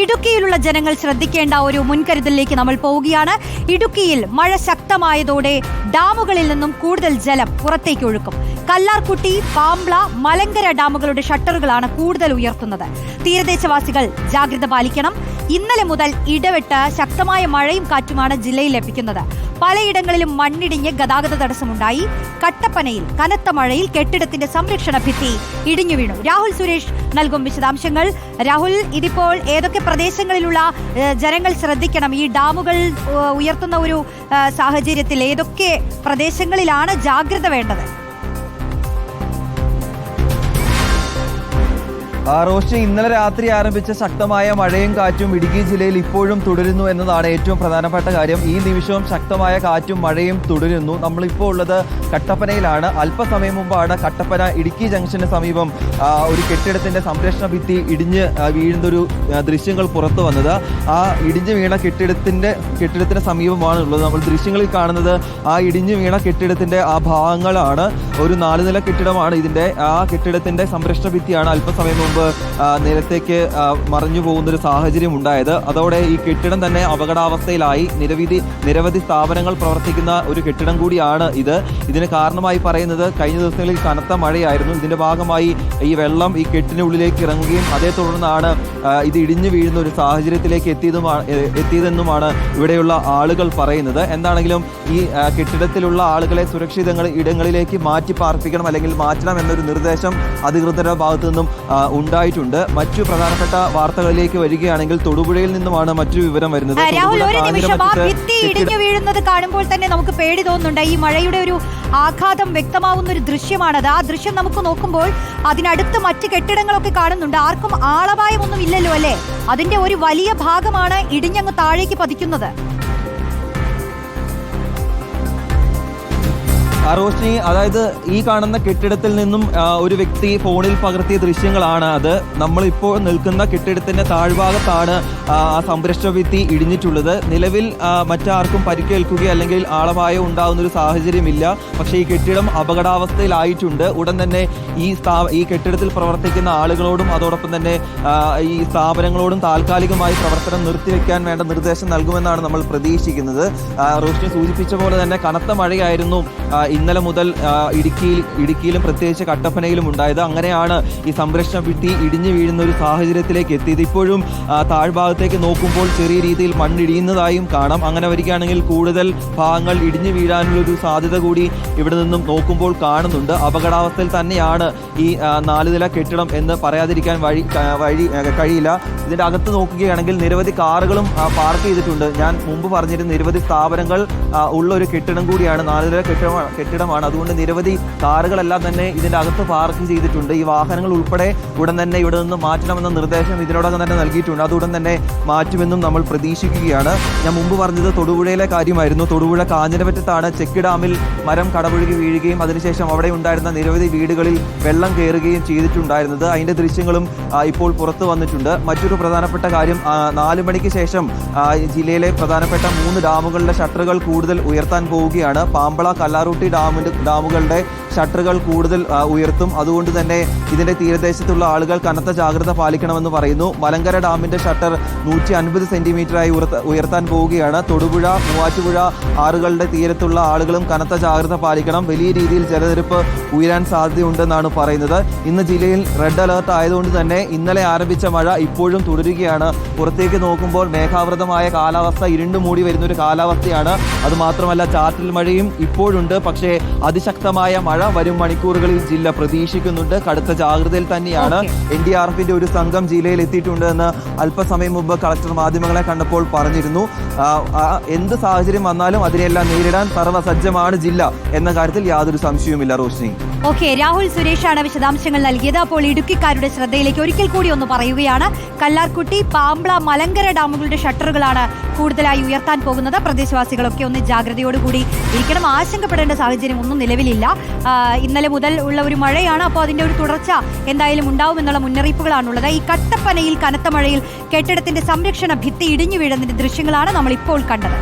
ഇടുക്കിയിലുള്ള ജനങ്ങൾ ശ്രദ്ധിക്കേണ്ട ഒരു മുൻകരുതലിലേക്ക് നമ്മൾ പോവുകയാണ്. ഇടുക്കിയിൽ മഴ ശക്തമായതോടെ ഡാമുകളിൽ നിന്നും കൂടുതൽ ജലം പുറത്തേക്ക് ഒഴുക്കും. കല്ലാർകുട്ടി പാംബ്ല മലങ്കര ഡാമുകളുടെ ഷട്ടറുകളാണ് കൂടുതൽ ഉയർത്തുന്നത്. തീരദേശവാസികൾ ജാഗ്രത പാലിക്കണം. ഇന്നലെ മുതൽ ഇടവിട്ട് ശക്തമായ മഴയും കാറ്റുമാണ് ജില്ലയിൽ ലഭിക്കുന്നത്. പലയിടങ്ങളിലും മണ്ണിടിഞ്ഞ് ഗതാഗത തടസ്സമുണ്ടായി. കട്ടപ്പനയിൽ കനത്ത മഴയിൽ കെട്ടിടത്തിന്റെ സംരക്ഷണ ഭിത്തി ഇടിഞ്ഞു വീണു രാഹുൽ സുരേഷ് നൽകും വിശദാംശങ്ങൾ. രാഹുൽ ഇതിപ്പോൾ ഏതൊക്കെ പ്രദേശങ്ങളിലുള്ള ജനങ്ങൾ ശ്രദ്ധിക്കണം. ഈ ഡാമുകൾ ഉയർത്തുന്ന ഒരു സാഹചര്യത്തിൽ ഏതൊക്കെ പ്രദേശങ്ങളിലാണ് ജാഗ്രത വേണ്ടത്? റോഷി ഇന്നലെ രാത്രി ആരംഭിച്ച ശക്തമായ മഴയും കാറ്റും ഇടുക്കി ജില്ലയിൽ ഇപ്പോഴും തുടരുന്നു എന്നതാണ് ഏറ്റവും പ്രധാനപ്പെട്ട കാര്യം. ഈ നിമിഷവും ശക്തമായ കാറ്റും മഴയും തുടരുന്നു. നമ്മളിപ്പോൾ ഉള്ളത് കട്ടപ്പനയിലാണ്. അല്പസമയം മുമ്പാണ് കട്ടപ്പന ഇടുക്കി ജംഗ്ഷന് സമീപം ഒരു കെട്ടിടത്തിന്റെ സംരക്ഷണ ഭിത്തി ഇടിഞ്ഞ് വീഴുന്നൊരു ദൃശ്യങ്ങൾ പുറത്തു വന്നത്. ആ ഇടിഞ്ഞു വീണ കെട്ടിടത്തിന്റെ കെട്ടിടത്തിന് സമീപമാണ് ഉള്ളത്. നമ്മൾ ദൃശ്യങ്ങളിൽ കാണുന്നത് ആ ഇടിഞ്ഞു വീണ കെട്ടിടത്തിന്റെ ആ ഭാഗങ്ങളാണ്. ഒരു നാല് നില കെട്ടിടമാണ് ഇതിന്റെ ആ കെട്ടിടത്തിന്റെ സംരക്ഷണ ഭിത്തിയാണ്. അല്പസമയം മുമ്പ് നിലത്തേക്ക് മറിഞ്ഞു പോകുന്ന ഒരു സാഹചര്യം ഉണ്ടായത്. അതോടെ ഈ കെട്ടിടം തന്നെ അപകടാവസ്ഥയിലായി. നിരവധി നിരവധി സ്ഥാപനങ്ങൾ പ്രവർത്തിക്കുന്ന ഒരു കെട്ടിടം കൂടിയാണ് ഇത്. ഇതിന് കാരണമായി പറയുന്നത് കഴിഞ്ഞ ദിവസങ്ങളിൽ കനത്ത മഴയായിരുന്നു. ഇതിന്റെ ഭാഗമായി ഈ വെള്ളം ഈ കെട്ടിനുള്ളിലേക്ക് ഇറങ്ങുകയും അതേ തുടർന്നാണ് ഇത് ഇടിഞ്ഞു വീഴുന്ന ഒരു സാഹചര്യത്തിലേക്ക് എത്തിയതുമാണ് എത്തിയതെന്നുമാണ് ഇവിടെയുള്ള ആളുകൾ പറയുന്നത്. എന്താണെങ്കിലും ഈ കെട്ടിടത്തിലുള്ള ആളുകളെ സുരക്ഷിത ഇടങ്ങളിലേക്ക് മാറ്റി പാർപ്പിക്കണം അല്ലെങ്കിൽ മാറ്റണം എന്നൊരു നിർദ്ദേശം അധികൃതരുടെ ഭാഗത്തു നിന്നും ഉണ്ടായിട്ടുണ്ട്. മറ്റു പ്രധാനപ്പെട്ട വാർത്തകളിലേക്ക് വരികയാണെങ്കിൽ തൊടുപുഴയിൽ നിന്നുമാണ് മറ്റു വിവരം വരുന്നത്. രാഹുൽ ഒരു നിമിഷം ആ ഭിത്തി ഇടിഞ്ഞു വീഴുന്നത് കാണുമ്പോൾ തന്നെ നമുക്ക് പേടി തോന്നുന്നുണ്ട്. ഈ മഴയുടെ ഒരു ആഘാതം വ്യക്തമാവുന്ന ഒരു ദൃശ്യമാണത്. ആ ദൃശ്യം നമുക്ക് നോക്കുമ്പോൾ അതിനടുത്ത് മറ്റ് കെട്ടിടങ്ങളൊക്കെ കാണുന്നുണ്ട്. ആർക്കും ആളപായമൊന്നും ഇല്ലല്ലോ അല്ലേ? അതിന്റെ ഒരു വലിയ ഭാഗമാണ് ഇടിഞ്ഞങ്ങ് താഴേക്ക് പതിക്കുന്നത്. റോഷ്നി അതായത് ഈ കാണുന്ന കെട്ടിടത്തിൽ നിന്നും ഒരു വ്യക്തി ഫോണിൽ പകർത്തിയ ദൃശ്യങ്ങളാണ് അത്. നമ്മളിപ്പോൾ നിൽക്കുന്ന കെട്ടിടത്തിന്റെ താഴ്ഭാഗത്താണ് ആ സംരക്ഷണ ഭിത്തി ഇടിഞ്ഞിട്ടുള്ളത്. നിലവിൽ മറ്റാർക്കും പരിക്കേൽക്കുകയോ അല്ലെങ്കിൽ ആളപായം ഉണ്ടാകുന്ന ഒരു സാഹചര്യമില്ല. പക്ഷേ ഈ കെട്ടിടം അപകടാവസ്ഥയിലായിട്ടുണ്ട്. ഉടൻ തന്നെ ഈ ഈ കെട്ടിടത്തിൽ പ്രവർത്തിക്കുന്ന ആളുകളോടും അതോടൊപ്പം തന്നെ ഈ സ്ഥാപനങ്ങളോടും താൽക്കാലികമായി പ്രവർത്തനം നിർത്തിവെക്കാൻ വേണ്ട നിർദ്ദേശം നൽകുമെന്നാണ് നമ്മൾ പ്രതീക്ഷിക്കുന്നത്. റോഷിനി സൂചിപ്പിച്ച പോലെ തന്നെ കനത്ത മഴയായിരുന്നു. ഇന്നലെ മുതൽ ഇടുക്കിയിൽ ഇടുക്കിയിലും പ്രത്യേകിച്ച് കട്ടപ്പനയിലും ഉണ്ടായത് അങ്ങനെയാണ് ഈ സംരക്ഷണ ഭിത്തി ഇടിഞ്ഞു വീഴുന്ന ഒരു സാഹചര്യത്തിലേക്ക് എത്തിയത്. ഇപ്പോഴും താഴ്ഭാഗത്തേക്ക് നോക്കുമ്പോൾ ചെറിയ രീതിയിൽ മണ്ണിടിയുന്നതായും കാണാം. അങ്ങനെ വരികയാണെങ്കിൽ കൂടുതൽ ഭാഗങ്ങൾ ഇടിഞ്ഞു വീഴാനുള്ള ഒരു സാധ്യത കൂടി ഇവിടെ നിന്നും നോക്കുമ്പോൾ കാണുന്നുണ്ട്. അപകടാവസ്ഥയിൽ തന്നെയാണ് ഈ ആ, നാല് നില കെട്ടിടം എന്ന് പറയാതിരിക്കാൻ വഴി വഴി കഴിയില്ല. ഇതിന്റെ അകത്ത് നോക്കുകയാണെങ്കിൽ നിരവധി കാറുകളും പാർക്ക് ചെയ്തിട്ടുണ്ട്. ഞാൻ മുമ്പ് പറഞ്ഞിരുന്ന നിരവധി സ്ഥാപനങ്ങൾ ഉള്ള ഒരു കെട്ടിടം കൂടിയാണ് നാല് നില കെട്ടിടമാണ്. അതുകൊണ്ട് നിരവധി കാറുകളെല്ലാം തന്നെ ഇതിന്റെ അകത്ത് പാർക്ക് ചെയ്തിട്ടുണ്ട്. ഈ വാഹനങ്ങൾ ഉൾപ്പെടെ ഉടൻ തന്നെ ഇവിടെ നിന്ന് മാറ്റണമെന്ന നിർദ്ദേശം ഇതിനോടകം തന്നെ നൽകിയിട്ടുണ്ട്. അതുടൻ തന്നെ മാറ്റുമെന്നും നമ്മൾ പ്രതീക്ഷിക്കുകയാണ്. ഞാൻ മുമ്പ് പറഞ്ഞത് തൊടുപുഴയിലെ കാര്യമായിരുന്നു. തൊടുപുഴ കാഞ്ഞിരപറ്റത്താണ് ചെക്ക് ഡാമിൽ മരം കടപുഴകി വീഴുകയും അതിനുശേഷം അവിടെ ഉണ്ടായിരുന്ന നിരവധി വീടുകളിൽ വെള്ളം കയറുകയും ചെയ്തിട്ടുണ്ടായിരുന്നത്. അതിന്റെ ദൃശ്യങ്ങളും ഇപ്പോൾ പുറത്തു വന്നിട്ടുണ്ട്. മറ്റൊരു പ്രധാനപ്പെട്ട കാര്യം നാല് മണിക്ക് ശേഷം ജില്ലയിലെ പ്രധാനപ്പെട്ട മൂന്ന് ഡാമുകളുടെ ഷട്ടറുകൾ കൂടുതൽ ഉയർത്താൻ പോവുകയാണ്. പാമ്പള കല്ലാറൂട്ടി ഡാമിന്റെ ഡാമുകളുടെ ഷട്ടറുകൾ കൂടുതൽ ഉയർത്തും. അതുകൊണ്ട് തന്നെ ഇതിന്റെ തീരദേശത്തുള്ള ആളുകൾ കനത്ത ജാഗ്രത പാലിക്കണമെന്ന് പറയുന്നു. മലങ്കര ഡാമിന്റെ ഷട്ടർ നൂറ്റി അൻപത് സെന്റിമീറ്ററായി ഉയർത്താൻ പോവുകയാണ്. തൊടുപുഴ മൂവാറ്റുപുഴ ആറുകളുടെ തീരത്തുള്ള ആളുകളും കനത്ത ജാഗ്രത പാലിക്കണം. വലിയ രീതിയിൽ ജലനിരപ്പ് ഉയരാൻ സാധ്യതയുണ്ടെന്നാണ് പറയുന്നത്. ഇന്ന് ജില്ലയിൽ റെഡ് അലർട്ട് ആയതുകൊണ്ട് തന്നെ ഇന്നലെ ആരംഭിച്ച മഴ ഇപ്പോഴും തുടരുകയാണ്. പുറത്തേക്ക് നോക്കുമ്പോൾ മേഘാവൃതമായ കാലാവസ്ഥ ഇരുണ്ടു മൂടി വരുന്ന ഒരു കാലാവസ്ഥയാണ് അതുമാത്രമല്ല ചാറ്റൽ മഴയും ഇപ്പോഴുണ്ട്. പക്ഷേ അതിശക്തമായ മഴ വരും മണിക്കൂറുകളിൽ ജില്ല പ്രതീക്ഷിക്കുന്നുണ്ട്. കടുത്ത ജാഗ്രതയിൽ തന്നെയാണ് എൻ ഡി ആർ എഫിന്റെ ഒരു സംഘം ജില്ലയിൽ എത്തിയിട്ടുണ്ട് എന്ന് അല്പസമയം മുമ്പ് കളക്ടർ മാധ്യമങ്ങളെ കണ്ടപ്പോൾ പറഞ്ഞിരുന്നു. എന്ത് സാഹചര്യം വന്നാലും അതിനെല്ലാം നേരിടാൻ സർവസജ്ജമാണ് ജില്ല എന്ന കാര്യത്തിൽ യാതൊരു സംശയവുമില്ല റോഷ്നി. ഓക്കെ രാഹുൽ സുരേഷാണ് വിശദാംശങ്ങൾ നൽകിയത്. അപ്പോൾ ഇടുക്കിക്കാരുടെ ശ്രദ്ധയിലേക്ക് ഒരിക്കൽ കൂടി ഒന്ന് പറയുകയാണ്. കല്ലാർകുട്ടി പാമ്പ്ള മലങ്കര ഡാമുകളുടെ ഷട്ടറുകളാണ് കൂടുതലായി ഉയർത്താൻ പോകുന്നത്. പ്രദേശവാസികളൊക്കെ ഒന്ന് ജാഗ്രതയോടുകൂടി ഇരിക്കണം. ആശങ്കപ്പെടേണ്ട സാഹചര്യം ഒന്നും നിലവിലില്ല. ഇന്നലെ മുതൽ ഉള്ള ഒരു മഴയാണ്. അപ്പോൾ അതിന്റെ ഒരു തുടർച്ച എന്തായാലും ഉണ്ടാവുമെന്നുള്ള മുന്നറിയിപ്പുകളാണുള്ളത്. ഈ കട്ടപ്പനയിൽ കനത്ത മഴയിൽ കെട്ടിടത്തിന്റെ സംരക്ഷണ ഭിത്തി ഇടിഞ്ഞു വീഴുന്നതിന്റെ ദൃശ്യങ്ങളാണ് നമ്മൾ ഇപ്പോൾ കണ്ടത്.